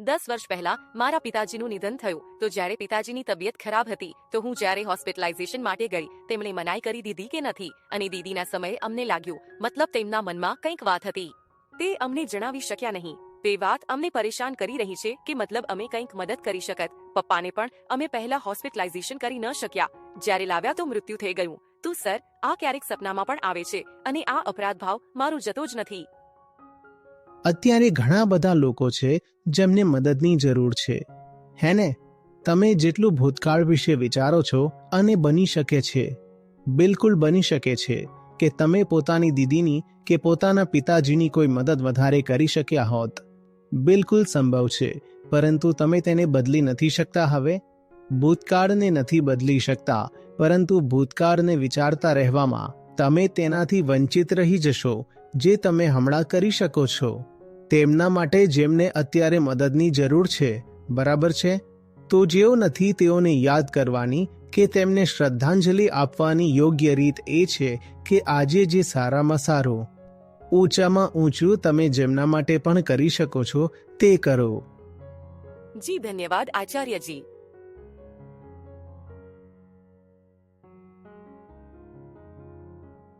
દસ વર્ષ પહેલા મારા પિતાજીનું નિધન થયું. તો જ્યારે પિતાજીની તબિયત ખરાબ હતી, તો હું જ્યારે હોસ્પિટલાઇઝેશન માટે ગઈ, તેમણે મનાઈ કરી દીધી કે નથી, અને દીદીના સમયે અમને લાગ્યું, મતલબ તેમના મનમાં કંઈક વાત હતી. તે અમને જણાવી શક્યા નહીં. તે વાત અમને પરેશાન કરી રહી છે કે મતલબ અમે કંઈક મદદ કરી શકત. પપ્પાને પણ અમે પહેલા હોસ્પિટલાઇઝેશન કરી ન શક્યા. જ્યારે લાવ્યા તો મૃત્યુ થઈ ગયું. તું સર, આ ક્યારેક સપનામાં પણ આવે છે, અને આ અપરાધ ભાવ મારો જતો જ નથી. અત્યારે ઘણા બધા લોકો છે જેમને મદદની જરૂર છે. હે ને? તમે જેટલું ભૂતકાળ વિશે વિચારો છો અને બની શકે છે. બિલકુલ બની શકે છે કે તમે પોતાની દીદીની કે પોતાના પિતાજીની કોઈ મદદ વધારે કરી શક્યા હોત. બિલકુલ સંભવ છે, પરંતુ તમે તેને બદલી નથી શકતા હવે? ભૂતકાળને નથી બદલી શકતા, પરંતુ ભૂતકાળને વિચારતા રહેવામાં તમે તેનાથી વંચિત રહી જશો જે તમે હમણાં કરી શકો છો. તેમના માટે જેમને અત્યારે મદદની જરૂર છે, બરાબર છે? તો જેઓ નથી તેઓને યાદ કરવાની કે તેમને શ્રદ્ધાંજલિ આપવાની યોગ્ય રીત એ છે કે આજે જે સારામાં સારું, ઊંચામાં ઊંચું તમે જેમના માટે પણ કરી શકો છો, તે કરો. જી, ધન્યવાદ આચાર્યજી.